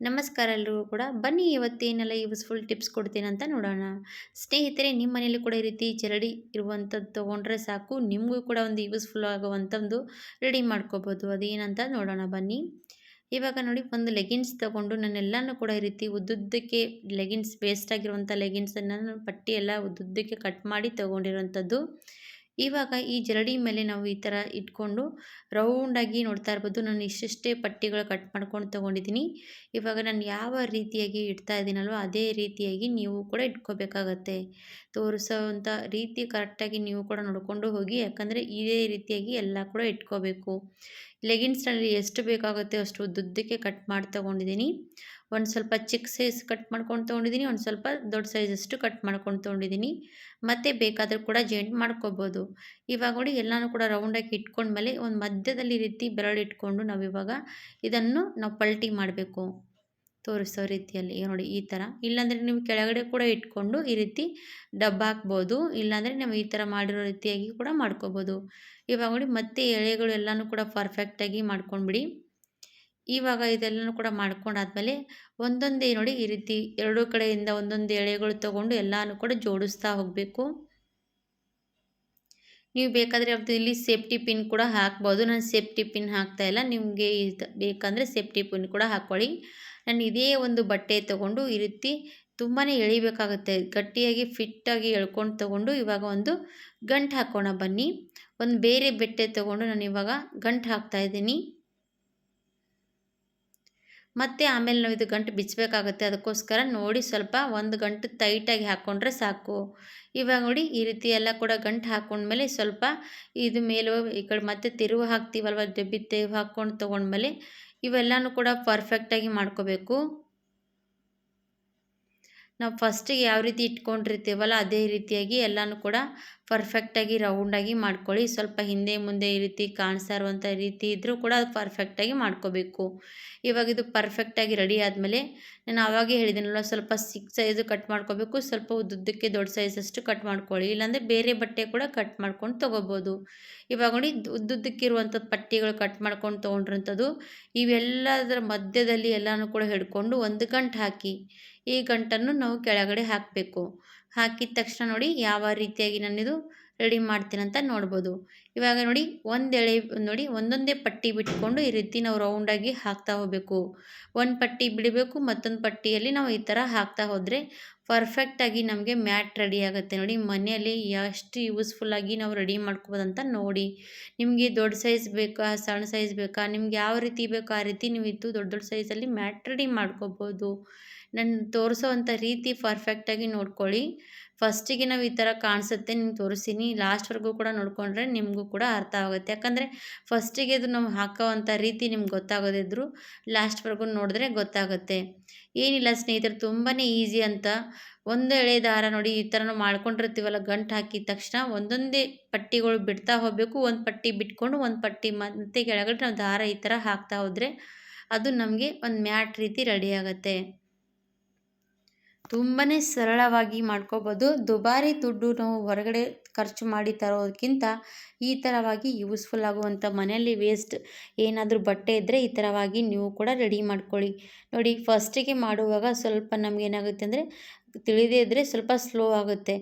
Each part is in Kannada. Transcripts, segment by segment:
ನಮಸ್ಕಾರ ಎಲ್ಲರಿಗೂ ಕೂಡ. ಬನ್ನಿ ಇವತ್ತೇನೆಲ್ಲ ಯೂಸ್ಫುಲ್ ಟಿಪ್ಸ್ ಕೊಡ್ತೀನಿ ಅಂತ ನೋಡೋಣ. ಸ್ನೇಹಿತರೆ, ನಿಮ್ಮ ಮನೇಲಿ ಕೂಡ ಈ ರೀತಿ ಚರಡಿ ಇರುವಂಥದ್ದು ತೊಗೊಂಡ್ರೆ ಸಾಕು. ನಿಮಗೂ ಕೂಡ ಒಂದು ಯೂಸ್ಫುಲ್ ಆಗುವಂಥದ್ದು ರೆಡಿ ಮಾಡ್ಕೋಬೋದು. ಅದೇನಂತ ನೋಡೋಣ ಬನ್ನಿ. ಇವಾಗ ನೋಡಿ, ಒಂದು ಲೆಗಿನ್ಸ್ ತೊಗೊಂಡು ನಾನೆಲ್ಲನೂ ಕೂಡ ಈ ರೀತಿ ಉದ್ದುದ್ದಕ್ಕೆ ಲೆಗಿನ್ಸ್ ವೇಸ್ಟ್ ಆಗಿರುವಂಥ ಲೆಗಿನ್ಸನ್ನು ಪಟ್ಟಿ ಎಲ್ಲ ಉದ್ದುದ್ದಕ್ಕೆ ಕಟ್ ಮಾಡಿ ತೊಗೊಂಡಿರುವಂಥದ್ದು. ಇವಾಗ ಈ ಜರಡಿ ಮೇಲೆ ನಾವು ಈ ಥರ ಇಟ್ಕೊಂಡು ರೌಂಡಾಗಿ ನೋಡ್ತಾ ಇರ್ಬೋದು. ನಾನು ಇಷ್ಟಿಷ್ಟೇ ಪಟ್ಟಿಗಳು ಕಟ್ ಮಾಡ್ಕೊಂಡು ತೊಗೊಂಡಿದ್ದೀನಿ. ಇವಾಗ ನಾನು ಯಾವ ರೀತಿಯಾಗಿ ಇಡ್ತಾ ಇದ್ದೀನಲ್ವೋ, ಅದೇ ರೀತಿಯಾಗಿ ನೀವು ಕೂಡ ಇಟ್ಕೋಬೇಕಾಗತ್ತೆ. ತೋರಿಸೋವಂಥ ರೀತಿ ಕರೆಕ್ಟಾಗಿ ನೀವು ಕೂಡ ನೋಡಿಕೊಂಡು ಹೋಗಿ, ಯಾಕಂದರೆ ಇದೇ ರೀತಿಯಾಗಿ ಎಲ್ಲ ಕೂಡ ಇಟ್ಕೋಬೇಕು. ಲೆಗಿನ್ಸ್ನಲ್ಲಿ ಎಷ್ಟು ಬೇಕಾಗುತ್ತೆ ಅಷ್ಟು ಉದ್ದುದ್ದಕ್ಕೆ ಕಟ್ ಮಾಡಿ ತೊಗೊಂಡಿದ್ದೀನಿ. ಒಂದು ಸ್ವಲ್ಪ ಚಿಕ್ಕ ಸೈಜ್ ಕಟ್ ಮಾಡ್ಕೊಂಡು ತೊಗೊಂಡಿದ್ದೀನಿ, ಒಂದು ಸ್ವಲ್ಪ ದೊಡ್ಡ ಸೈಜಷ್ಟು ಕಟ್ ಮಾಡ್ಕೊಂಡು ತೊಗೊಂಡಿದ್ದೀನಿ. ಮತ್ತು ಬೇಕಾದರೂ ಕೂಡ ಜಾಯಿಂಟ್ ಮಾಡ್ಕೋಬೋದು. ಇವಾಗ ನೋಡಿ ಎಲ್ಲನೂ ಕೂಡ ರೌಂಡಾಗಿ ಇಟ್ಕೊಂಡ್ಮೇಲೆ ಒಂದು ಮಧ್ಯದಲ್ಲಿ ರೀತಿ ಬೆರಳು ಇಟ್ಕೊಂಡು ನಾವು ಇವಾಗ ಇದನ್ನು ನಾವು ಪಲ್ಟಿ ಮಾಡಬೇಕು. ತೋರಿಸೋ ರೀತಿಯಲ್ಲಿ ನೋಡಿ ಈ ಥರ ಇಲ್ಲಾಂದರೆ ನೀವು ಕೆಳಗಡೆ ಕೂಡ ಇಟ್ಕೊಂಡು ಈ ರೀತಿ ಡಬ್ಬ ಹಾಕ್ಬೋದು. ಇಲ್ಲಾಂದರೆ ನಾವು ಈ ಥರ ಮಾಡಿರೋ ರೀತಿಯಾಗಿ ಕೂಡ ಮಾಡ್ಕೋಬೋದು. ಇವಾಗ ನೋಡಿ ಮತ್ತೆ ಎಳೆಗಳು ಎಲ್ಲನೂ ಕೂಡ ಪರ್ಫೆಕ್ಟಾಗಿ ಮಾಡ್ಕೊಂಡ್ಬಿಡಿ. ಇವಾಗ ಇದೆಲ್ಲನೂ ಕೂಡ ಮಾಡ್ಕೊಂಡಾದ್ಮೇಲೆ ಒಂದೊಂದೇ ನೋಡಿ ಈ ರೀತಿ ಎರಡೂ ಕಡೆಯಿಂದ ಒಂದೊಂದು ಎಳೆಗಳು ತೊಗೊಂಡು ಎಲ್ಲನೂ ಕೂಡ ಜೋಡಿಸ್ತಾ ಹೋಗಬೇಕು. ನೀವು ಬೇಕಾದರೆ ಅದು ಇಲ್ಲಿ ಸೇಫ್ಟಿ ಪಿನ್ ಕೂಡ ಹಾಕ್ಬೋದು. ನಾನು ಸೇಫ್ಟಿ ಪಿನ್ ಹಾಕ್ತಾಯಿಲ್ಲ ನಿಮಗೆ ಇದು ಬೇಕಂದರೆ ಸೇಫ್ಟಿ ಪಿನ್ ಕೂಡ ಹಾಕ್ಕೊಳ್ಳಿ. ನಾನು ಇದೇ ಒಂದು ಬಟ್ಟೆ ತೊಗೊಂಡು ಈ ರೀತಿ ತುಂಬಾ ಎಳಿಬೇಕಾಗುತ್ತೆ. ಗಟ್ಟಿಯಾಗಿ, ಫಿಟ್ಟಾಗಿ ಎಳ್ಕೊಂಡು ತಗೊಂಡು ಇವಾಗ ಒಂದು ಗಂಟು ಹಾಕೋಣ ಬನ್ನಿ. ಒಂದು ಬೇರೆ ಬಟ್ಟೆ ತಗೊಂಡು ನಾನು ಇವಾಗ ಗಂಟು ಹಾಕ್ತಾಯಿದ್ದೀನಿ ಮತ್ತು ಆಮೇಲೆ ನಾವು ಇದು ಗಂಟು ಬಿಚ್ಚಬೇಕಾಗುತ್ತೆ. ಅದಕ್ಕೋಸ್ಕರ ನೋಡಿ ಸ್ವಲ್ಪ ಒಂದು ಗಂಟು ಟೈಟಾಗಿ ಹಾಕ್ಕೊಂಡ್ರೆ ಸಾಕು. ಇವಾಗ ನೋಡಿ ಈ ರೀತಿ ಎಲ್ಲ ಕೂಡ ಗಂಟು ಹಾಕ್ಕೊಂಡ್ಮೇಲೆ ಸ್ವಲ್ಪ ಇದು ಮೇಲೂ ಈ ಕಡೆ ಮತ್ತೆ ತಿರುವು ಹಾಕ್ತೀವಲ್ವ ಡಬ್ಬಿ ತೆವು ಹಾಕ್ಕೊಂಡು ತೊಗೊಂಡ್ಮೇಲೆ ಇವೆಲ್ಲನೂ ಕೂಡ ಪರ್ಫೆಕ್ಟಾಗಿ ಮಾಡ್ಕೋಬೇಕು. ನಾವು ಫಸ್ಟಿಗೆ ಯಾವ ರೀತಿ ಇಟ್ಕೊಂಡಿರ್ತೀವಲ್ಲ, ಅದೇ ರೀತಿಯಾಗಿ ಎಲ್ಲನೂ ಕೂಡ ಪರ್ಫೆಕ್ಟಾಗಿ ರೌಂಡಾಗಿ ಮಾಡ್ಕೊಳ್ಳಿ. ಸ್ವಲ್ಪ ಹಿಂದೆ ಮುಂದೆ ಈ ರೀತಿ ಕಾಣಿಸ್ತಾ ಇರುವಂಥ ರೀತಿ ಇದ್ದರೂ ಕೂಡ ಅದು ಪರ್ಫೆಕ್ಟಾಗಿ ಮಾಡ್ಕೋಬೇಕು. ಇವಾಗ ಇದು ಪರ್ಫೆಕ್ಟಾಗಿ ರೆಡಿ ಆದಮೇಲೆ, ನಾನು ಆವಾಗೇ ಹೇಳಿದ್ದೀನಲ್ಲ ಸ್ವಲ್ಪ ಸಿಕ್ ಸೈಜು ಕಟ್ ಮಾಡ್ಕೋಬೇಕು, ಸ್ವಲ್ಪ ಉದ್ದುದ್ದಕ್ಕೆ ದೊಡ್ಡ ಸೈಜಷ್ಟು ಕಟ್ ಮಾಡ್ಕೊಳ್ಳಿ. ಇಲ್ಲಾಂದರೆ ಬೇರೆ ಬಟ್ಟೆ ಕೂಡ ಕಟ್ ಮಾಡ್ಕೊಂಡು ತೊಗೋಬೋದು. ಇವಾಗ ನೋಡಿ ಉದ್ದುದ್ದಕ್ಕಿರುವಂಥದ್ದು ಪಟ್ಟಿಗಳು ಕಟ್ ಮಾಡ್ಕೊಂಡು ತೊಗೊಂಡಿರೋಂಥದ್ದು ಇವೆಲ್ಲದರ ಮಧ್ಯದಲ್ಲಿ ಎಲ್ಲನೂ ಕೂಡ ಹಿಡ್ಕೊಂಡು ಒಂದು ಗಂಟು ಹಾಕಿ. ಈ ಗಂಟನ್ನು ನಾವು ಕೆಳಗಡೆ ಹಾಕಬೇಕು. ಹಾಕಿದ ತಕ್ಷಣ ನೋಡಿ ಯಾವ ರೀತಿಯಾಗಿ ನಾನಿದು ರೆಡಿ ಮಾಡ್ತೀನಂತ ನೋಡ್ಬೋದು. ಇವಾಗ ನೋಡಿ ಒಂದೆಳೆ ನೋಡಿ ಒಂದೊಂದೇ ಪಟ್ಟಿ ಬಿಟ್ಕೊಂಡು ಈ ರೀತಿ ನಾವು ರೌಂಡಾಗಿ ಹಾಕ್ತಾ ಹೋಗಬೇಕು. ಒಂದು ಪಟ್ಟಿ ಬಿಡಬೇಕು, ಮತ್ತೊಂದು ಪಟ್ಟಿಯಲ್ಲಿ ನಾವು ಈ ಥರ ಹಾಕ್ತಾ ಹೋದರೆ ಪರ್ಫೆಕ್ಟಾಗಿ ನಮಗೆ ಮ್ಯಾಟ್ ರೆಡಿ ಆಗುತ್ತೆ. ನೋಡಿ ಮನೆಯಲ್ಲಿ ಎಷ್ಟು ಯೂಸ್ಫುಲ್ಲಾಗಿ ನಾವು ರೆಡಿ ಮಾಡ್ಕೋಬೋದಂತ ನೋಡಿ. ನಿಮಗೆ ದೊಡ್ಡ ಸೈಜ್ ಬೇಕಾ, ಸಣ್ಣ ಸೈಜ್ ಬೇಕಾ, ನಿಮ್ಗೆ ಯಾವ ರೀತಿ ಬೇಕೋ ಆ ರೀತಿ ನೀವು ಇದ್ದು ದೊಡ್ಡ ದೊಡ್ಡ ಸೈಜಲ್ಲಿ ಮ್ಯಾಟ್ ರೆಡಿ ಮಾಡ್ಕೋಬೋದು. ನಾನು ತೋರಿಸೋವಂಥ ರೀತಿ ಪರ್ಫೆಕ್ಟಾಗಿ ನೋಡ್ಕೊಳ್ಳಿ. ಫಸ್ಟಿಗೆ ನಾವು ಈ ಥರ ಕಾಣಿಸುತ್ತೆ ನಿಮ್ಗೆ ತೋರಿಸ್ತೀನಿ ಲಾಸ್ಟ್ವರೆಗೂ ಕೂಡ ನೋಡಿಕೊಂಡ್ರೆ ನಿಮಗೂ ಕೂಡ ಅರ್ಥ ಆಗುತ್ತೆ. ಯಾಕಂದರೆ ಫಸ್ಟಿಗೆ ಅದು ನಾವು ಹಾಕೋವಂಥ ರೀತಿ ನಿಮ್ಗೆ ಗೊತ್ತಾಗೋದಿದ್ರು ಲಾಸ್ಟ್ವರೆಗೂ ನೋಡಿದ್ರೆ ಗೊತ್ತಾಗುತ್ತೆ. ಏನಿಲ್ಲ ಸ್ನೇಹಿತರು ತುಂಬಾ ಈಸಿ ಅಂತ. ಒಂದು ಎಳೆ ದಾರ ನೋಡಿ ಈ ಥರ ಮಾಡ್ಕೊಂಡಿರ್ತೀವಲ್ಲ, ಗಂಟು ಹಾಕಿದ ತಕ್ಷಣ ಒಂದೊಂದೇ ಪಟ್ಟಿಗಳು ಬಿಡ್ತಾ ಹೋಗಬೇಕು. ಒಂದು ಪಟ್ಟಿ ಬಿಟ್ಕೊಂಡು ಒಂದು ಪಟ್ಟಿ ಮತ್ತೆ ಕೆಳಗಡೆ ನಾವು ದಾರ ಈ ಥರ ಹಾಕ್ತಾ ಹೋದರೆ ಅದು ನಮಗೆ ಒಂದು ಮ್ಯಾಟ್ ರೀತಿ ರೆಡಿ ಆಗುತ್ತೆ. ತುಂಬಾ ಸರಳವಾಗಿ ಮಾಡ್ಕೋಬೋದು. ದುಬಾರಿ ದುಡ್ಡು ನಾವು ಹೊರಗಡೆ ಖರ್ಚು ಮಾಡಿ ತರೋದಕ್ಕಿಂತ ಈ ಥರವಾಗಿ ಯೂಸ್ಫುಲ್ ಆಗುವಂಥ ಮನೆಯಲ್ಲಿ ವೇಸ್ಟ್ ಏನಾದರೂ ಬಟ್ಟೆ ಇದ್ದರೆ ಈ ಥರವಾಗಿ ನೀವು ಕೂಡ ರೆಡಿ ಮಾಡ್ಕೊಳ್ಳಿ. ನೋಡಿ ಫಸ್ಟಿಗೆ ಮಾಡುವಾಗ ಸ್ವಲ್ಪ ನಮಗೇನಾಗುತ್ತೆ ಅಂದರೆ ತಿಳಿದೇ ಇದ್ದರೆ ಸ್ವಲ್ಪ ಸ್ಲೋ ಆಗುತ್ತೆ.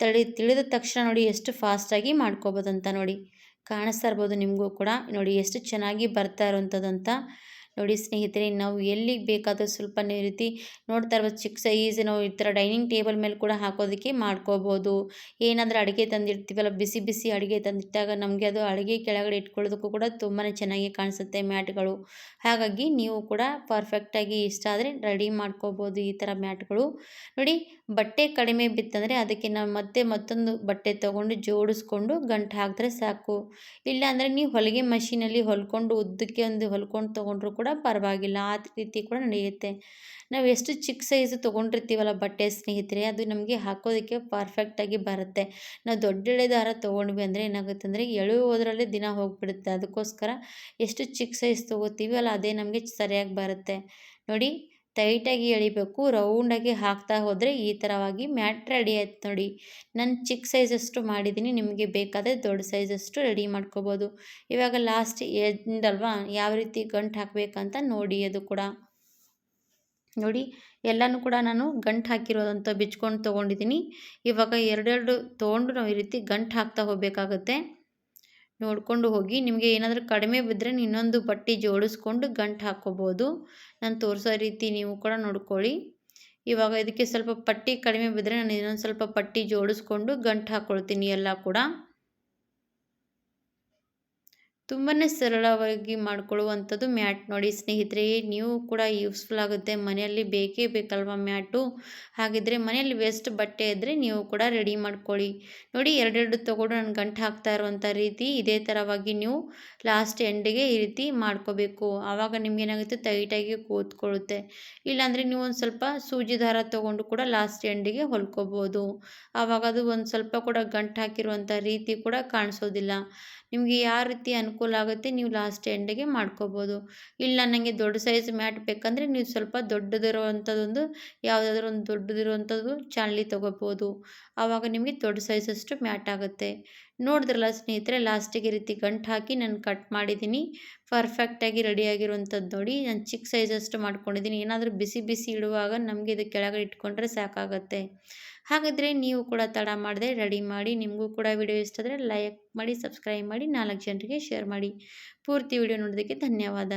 ತಳಿ, ತಿಳಿದ ತಕ್ಷಣ ನೋಡಿ ಎಷ್ಟು ಫಾಸ್ಟಾಗಿ ಮಾಡ್ಕೋಬೋದಂತ ನೋಡಿ. ಕಾಣಿಸ್ತಾ ಇರ್ಬೋದು ನಿಮಗೂ ಕೂಡ. ನೋಡಿ, ಎಷ್ಟು ಚೆನ್ನಾಗಿ ಬರ್ತಾ ಇರೋವಂಥದ್ದಂತ ನೋಡಿ ಸ್ನೇಹಿತರೆ, ನಾವು ಎಲ್ಲಿಗೆ ಬೇಕಾದರೂ ಸ್ವಲ್ಪ ರೀತಿ ನೋಡ್ತಾ ಇರ್ಬೋದು. ಚಿಕ್ಕ ಸೈಜ್ ನಾವು ಈ ಥರ ಡೈನಿಂಗ್ ಟೇಬಲ್ ಮೇಲೆ ಕೂಡ ಹಾಕೋದಕ್ಕೆ ಮಾಡ್ಕೋಬೋದು. ಏನಾದರೂ ಅಡುಗೆ ತಂದಿರ್ತೀವಲ್ಲ, ಬಿಸಿ ಬಿಸಿ ಅಡುಗೆ ತಂದಿಟ್ಟಾಗ ನಮಗೆ ಅದು ಅಡುಗೆ ಕೆಳಗಡೆ ಇಟ್ಕೊಳ್ಳೋದಕ್ಕೂ ಕೂಡ ತುಂಬಾ ಚೆನ್ನಾಗಿ ಕಾಣಿಸುತ್ತೆ ಮ್ಯಾಟ್ಗಳು. ಹಾಗಾಗಿ ನೀವು ಕೂಡ ಪರ್ಫೆಕ್ಟಾಗಿ ಇಷ್ಟ ಆದರೆ ರೆಡಿ ಮಾಡ್ಕೋಬೋದು ಈ ಥರ ಮ್ಯಾಟ್ಗಳು. ನೋಡಿ, ಬಟ್ಟೆ ಕಡಿಮೆ ಬಿತ್ತಂದರೆ ಅದಕ್ಕೆ ನಾವು ಮತ್ತೆ ಮತ್ತೊಂದು ಬಟ್ಟೆ ತೊಗೊಂಡು ಜೋಡಿಸ್ಕೊಂಡು ಗಂಟು ಹಾಕಿದ್ರೆ ಸಾಕು. ಇಲ್ಲಾಂದರೆ ನೀವು ಹೊಲಿಗೆ ಮಷೀನಲ್ಲಿ ಹೊಲ್ಕೊಂಡು ಉದ್ದಕ್ಕೆ ಒಂದು ಹೊಲ್ಕೊಂಡು ತೊಗೊಂಡ್ರು ಕೂಡ ಪರವಾಗಿಲ್ಲ. ಆ ರೀತಿ ಕೂಡ ನಡೆಯುತ್ತೆ. ನಾವು ಎಷ್ಟು ಚಿಕ್ಕ ಸೈಜು ತೊಗೊಂಡಿರ್ತೀವಲ್ಲ ಬಟ್ಟೆ ಸ್ನೇಹಿತರೆ, ಅದು ನಮಗೆ ಹಾಕೋದಕ್ಕೆ ಪರ್ಫೆಕ್ಟಾಗಿ ಬರುತ್ತೆ. ನಾವು ದೊಡ್ಡ ಎಳೆ ದಾರ ತೊಗೊಂಡ್ವಿ ಅಂದರೆ ಏನಾಗುತ್ತೆ ಅಂದರೆ ಎಳೆಯೋದ್ರಲ್ಲೇ ದಿನ ಹೋಗಿಬಿಡುತ್ತೆ. ಅದಕ್ಕೋಸ್ಕರ ಎಷ್ಟು ಚಿಕ್ಕ ಸೈಜ್ ತೊಗೋತೀವಿ ಅಲ್ಲ ಅದೇ ನಮಗೆ ಸರಿಯಾಗಿ ಬರುತ್ತೆ. ನೋಡಿ. ಟೈಟಾಗಿ ಎಳಿಬೇಕು ರೌಂಡಾಗಿ ಹಾಕ್ತಾ ಹೋದರೆ ಈ ಥರವಾಗಿ ಮ್ಯಾಟ್ ರೆಡಿ ಆಯ್ತು ನೋಡಿ. ನಾನು ಚಿಕ್ಕ ಸೈಜಷ್ಟು ಮಾಡಿದ್ದೀನಿ ನಿಮಗೆ ಬೇಕಾದರೆ ದೊಡ್ಡ ಸೈಜಷ್ಟು ರೆಡಿ ಮಾಡ್ಕೋಬೋದು. ಇವಾಗ ಲಾಸ್ಟ್ ಎಂದಲ್ವಾ ಯಾವ ರೀತಿ ಗಂಟು ಹಾಕಬೇಕಂತ ನೋಡಿ ಅದು ಕೂಡ. ನೋಡಿ, ಎಲ್ಲನೂ ಕೂಡ ನಾನು ಗಂಟು ಹಾಕಿರೋದಂತ ಬಿಚ್ಕೊಂಡು ತೊಗೊಂಡಿದ್ದೀನಿ ಇವಾಗ ಎರಡೆರಡು ತೊಗೊಂಡು ನಾವು ಈ ರೀತಿ ಗಂಟು ಹಾಕ್ತಾ ಹೋಗಬೇಕಾಗತ್ತೆ. ನೋಡಿಕೊಂಡು ಹೋಗಿ ನಿಮಗೆ ಏನಾದರೂ ಕಡಿಮೆ ಬಿದ್ದರೆ ಇನ್ನೊಂದು ಪಟ್ಟಿ ಜೋಡಿಸ್ಕೊಂಡು ಗಂಟು ಹಾಕ್ಕೋಬೋದು. ನಾನು ತೋರಿಸೋ ರೀತಿ ನೀವು ಕೂಡ ನೋಡ್ಕೊಳ್ಳಿ. ಇವಾಗ ಇದಕ್ಕೆ ಸ್ವಲ್ಪ ಪಟ್ಟಿ ಕಡಿಮೆ ಬಿದ್ದರೆ ನಾನು ಇನ್ನೊಂದು ಸ್ವಲ್ಪ ಪಟ್ಟಿ ಜೋಡಿಸ್ಕೊಂಡು ಗಂಟು ಹಾಕ್ಕೊಳ್ತೀನಿ ಎಲ್ಲ ಕೂಡ. ತುಂಬಾ ಸರಳವಾಗಿ ಮಾಡ್ಕೊಳ್ಳುವಂಥದ್ದು ಮ್ಯಾಟ್ ನೋಡಿ ಸ್ನೇಹಿತರೆ, ನೀವು ಕೂಡ ಯೂಸ್ಫುಲ್ ಆಗುತ್ತೆ. ಮನೆಯಲ್ಲಿ ಬೇಕೇ ಬೇಕಲ್ವ ಮ್ಯಾಟು? ಹಾಗಿದ್ರೆ ಮನೆಯಲ್ಲಿ ವೇಸ್ಟ್ ಬಟ್ಟೆ ಇದ್ದರೆ ನೀವು ಕೂಡ ರೆಡಿ ಮಾಡ್ಕೊಳ್ಳಿ. ನೋಡಿ ಎರಡೆರಡು ತೊಗೊಂಡು ನಾನು ಗಂಟು ಹಾಕ್ತಾ ಇರುವಂಥ ರೀತಿ ಇದೇ ಥರವಾಗಿ ನೀವು ಲಾಸ್ಟ್ ಎಂಡಿಗೆ ಈ ರೀತಿ ಮಾಡ್ಕೋಬೇಕು. ಆವಾಗ ನಿಮಗೇನಾಗುತ್ತೆ ಟೈಟಾಗಿ ಕೂತ್ಕೊಳ್ಳುತ್ತೆ. ಇಲ್ಲಾಂದರೆ ನೀವು ಒಂದು ಸ್ವಲ್ಪ ಸೂಜಿ ದಾರ ತೊಗೊಂಡು ಕೂಡ ಲಾಸ್ಟ್ ಎಂಡಿಗೆ ಹೊಲ್ಕೋಬೋದು. ಆವಾಗ ಅದು ಒಂದು ಸ್ವಲ್ಪ ಕೂಡ ಗಂಟು ಹಾಕಿರುವಂಥ ರೀತಿ ಕೂಡ ಕಾಣಿಸೋದಿಲ್ಲ. ನಿಮಗೆ ಯಾವ ರೀತಿ ಅನುಕೂಲ ಆಗುತ್ತೆ, ನೀವು ಲಾಸ್ಟ್ ಎಂಡಿಗೆ ಮಾಡ್ಕೋಬೋದು. ಇಲ್ಲ ನನಗೆ ದೊಡ್ಡ ಸೈಜ್ ಮ್ಯಾಟ್ ಬೇಕಂದರೆ ನೀವು ಸ್ವಲ್ಪ ದೊಡ್ಡದಿರುವಂಥದ್ದೊಂದು, ಯಾವುದಾದ್ರೂ ಒಂದು ದೊಡ್ಡದಿರುವಂಥದ್ದು ಚಾನಲಿ ತೊಗೋಬೋದು. ಆವಾಗ ನಿಮಗೆ ದೊಡ್ಡ ಸೈಜಷ್ಟು ಮ್ಯಾಟ್ ಆಗುತ್ತೆ. ನೋಡಿದ್ರಲ್ಲ ಸ್ನೇಹಿತರೆ, ಲಾಸ್ಟಿಗೆ ರೀತಿ ಗಂಟು ಹಾಕಿ ನಾನು ಕಟ್ ಮಾಡಿದ್ದೀನಿ. ಪರ್ಫೆಕ್ಟಾಗಿ ರೆಡಿಯಾಗಿರುವಂಥದ್ದು ನೋಡಿ. ನಾನು ಚಿಕ್ಕ ಸೈಜಷ್ಟು ಮಾಡ್ಕೊಂಡಿದ್ದೀನಿ. ಏನಾದರೂ ಬಿಸಿ ಬಿಸಿ ಇಡುವಾಗ ನಮಗೆ ಇದು ಕೆಳಗಡೆ ಇಟ್ಕೊಂಡ್ರೆ ಸಾಕಾಗತ್ತೆ. ಹಾಗಾದರೆ ನೀವು ಕೂಡ ತಡ ಮಾಡದೆ ರೆಡಿ ಮಾಡಿ. ನಿಮಗೂ ಕೂಡ ವಿಡಿಯೋ ಇಷ್ಟ ಆದರೆ ಲೈಕ್ ಮಾಡಿ ಸಬ್ಸ್ಕ್ರೈಬ್ ಮಾಡಿ. ನಾಲ್ಕು ಜನರಿಗೆ ಶೇರ್ ಮಾಡಿ. ಪೂರ್ತಿ ವಿಡಿಯೋ ನೋಡೋದಕ್ಕೆ ಧನ್ಯವಾದ.